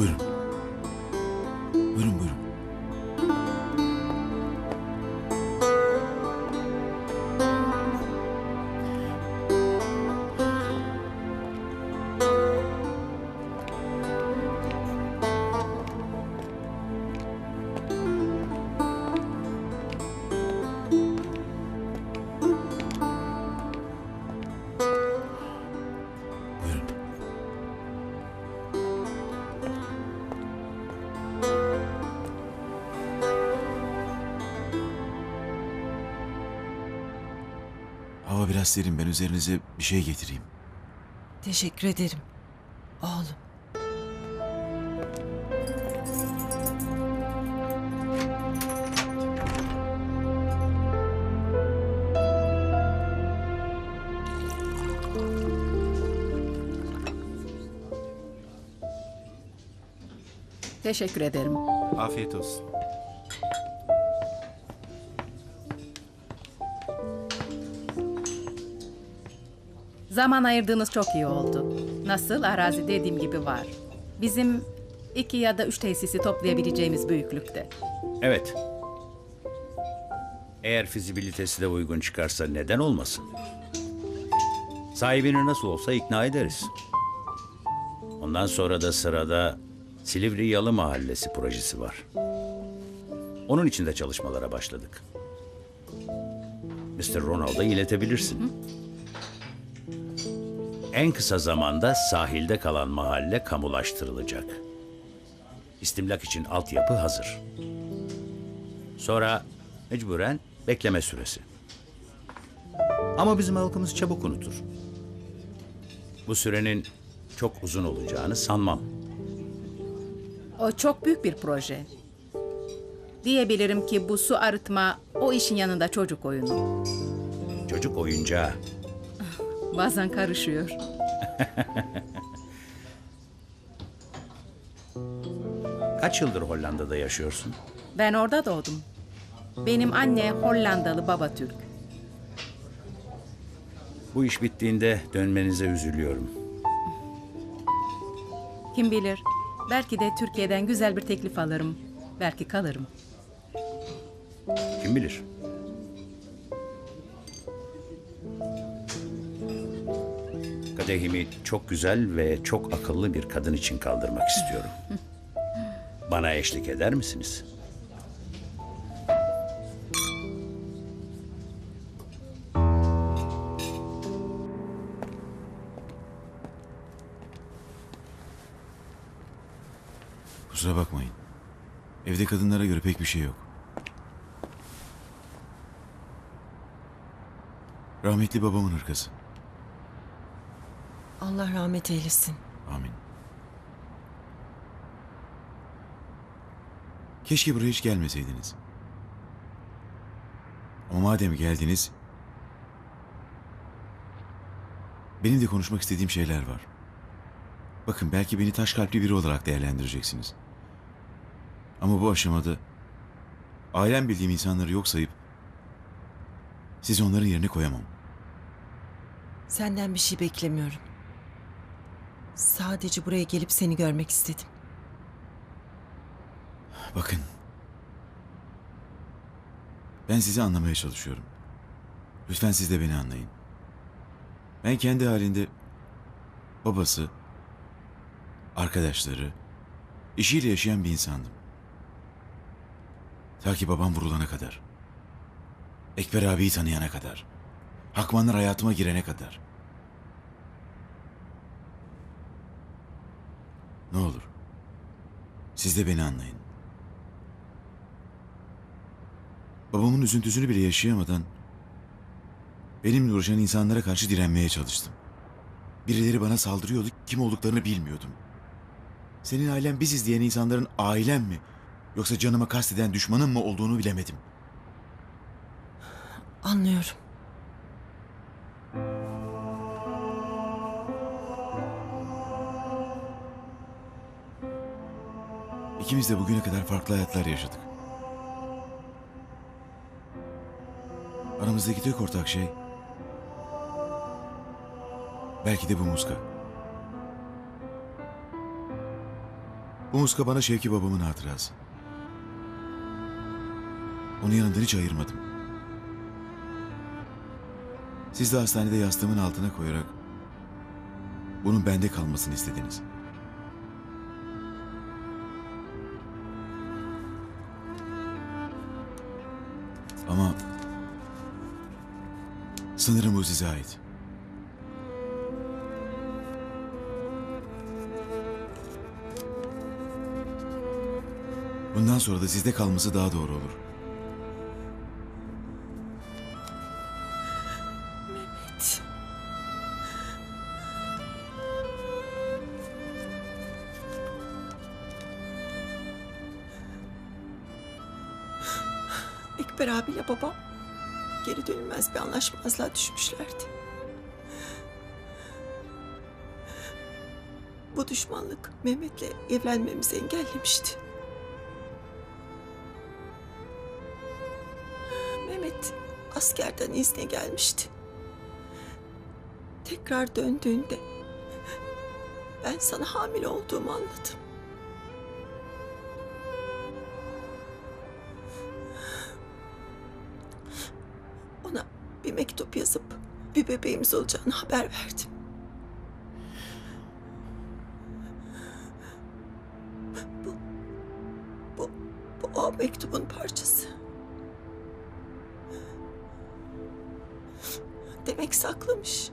Buyurun. Buyurun buyurun. Hava biraz serin. Ben üzerinize bir şey getireyim. Teşekkür ederim. Oğlum. Teşekkür ederim. Afiyet olsun. Zaman ayırdığınız çok iyi oldu. Nasıl? Arazi dediğim gibi var. Bizim iki ya da üç tesisi toplayabileceğimiz büyüklükte. Evet. Eğer fizibilitesi de uygun çıkarsa neden olmasın? Sahibini nasıl olsa ikna ederiz. Ondan sonra da sırada Silivri Yalı Mahallesi projesi var. Onun için de çalışmalara başladık. Mr. Ronald'a iletebilirsin. En kısa zamanda sahilde kalan mahalle kamulaştırılacak. İstimlak için altyapı hazır. Sonra mecburen bekleme süresi. Ama bizim halkımız çabuk unutur. Bu sürenin çok uzun olacağını sanmam. O çok büyük bir proje. Diyebilirim ki bu su arıtma o işin yanında çocuk oyunu. Çocuk oyuncağı. Bazen karışıyor. Kaç yıldır Hollanda'da yaşıyorsun? Ben orada doğdum. Benim anne Hollandalı, baba Türk. Bu iş bittiğinde dönmenize üzülüyorum. Kim bilir? Belki de Türkiye'den güzel bir teklif alırım. Belki kalırım. Kim bilir? Kadehimi çok güzel ve çok akıllı bir kadın için kaldırmak istiyorum. Bana eşlik eder misiniz? Kusura bakmayın. Evde kadınlara göre pek bir şey yok. Rahmetli babamın hırkası. Allah rahmet eylesin. Amin. Keşke buraya hiç gelmeseydiniz. Ama madem geldiniz... Benim de konuşmak istediğim şeyler var. Bakın belki beni taş kalpli biri olarak değerlendireceksiniz. Ama bu aşamada... Ailem bildiğim insanları yok sayıp... Sizi onların yerine koyamam. Senden bir şey beklemiyorum. Sadece buraya gelip seni görmek istedim. Bakın. Ben sizi anlamaya çalışıyorum. Lütfen siz de beni anlayın. Ben kendi halinde babası, arkadaşları, işiyle yaşayan bir insandım. Ta ki babam vurulana kadar. Ekber abiyi tanıyana kadar. Hakmanlar hayatıma girene kadar. Ne olur. Siz de beni anlayın. Babamın üzüntüsünü bile yaşayamadan benimle uğraşan insanlara karşı direnmeye çalıştım. Birileri bana saldırıyordu, kim olduklarını bilmiyordum. Senin ailen biziz diyen insanların ailem mi? Yoksa canıma kasteden düşmanım mı olduğunu bilemedim. Anlıyorum. İkimiz de bugüne kadar farklı hayatlar yaşadık. Aramızdaki tek ortak şey belki de bu muska. Bu muska bana Şevki babamın hatırası. Onu yanımdan hiç ayırmadım. Siz de hastanede yastığımın altına koyarak bunun bende kalmasını istediniz. Ama sanırım bu size ait. Bundan sonra da sizde kalması daha doğru olur. Ekber abiyle babam geri dönülmez bir anlaşmazlığa düşmüşlerdi. Bu düşmanlık Mehmet'le evlenmemizi engellemişti. Mehmet askerden izne gelmişti. Tekrar döndüğünde ben sana hamile olduğumu anladım. Bir mektup yazıp bir bebeğimiz olacağını haber verdim. Bu, bu, bu o mektubun parçası. Demek saklamış.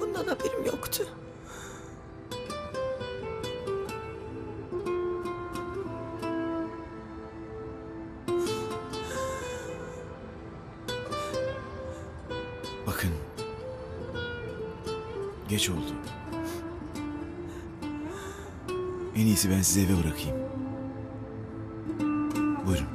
Bundan haberim yoktu. Geç oldu. En iyisi ben sizi eve bırakayım. Buyurun.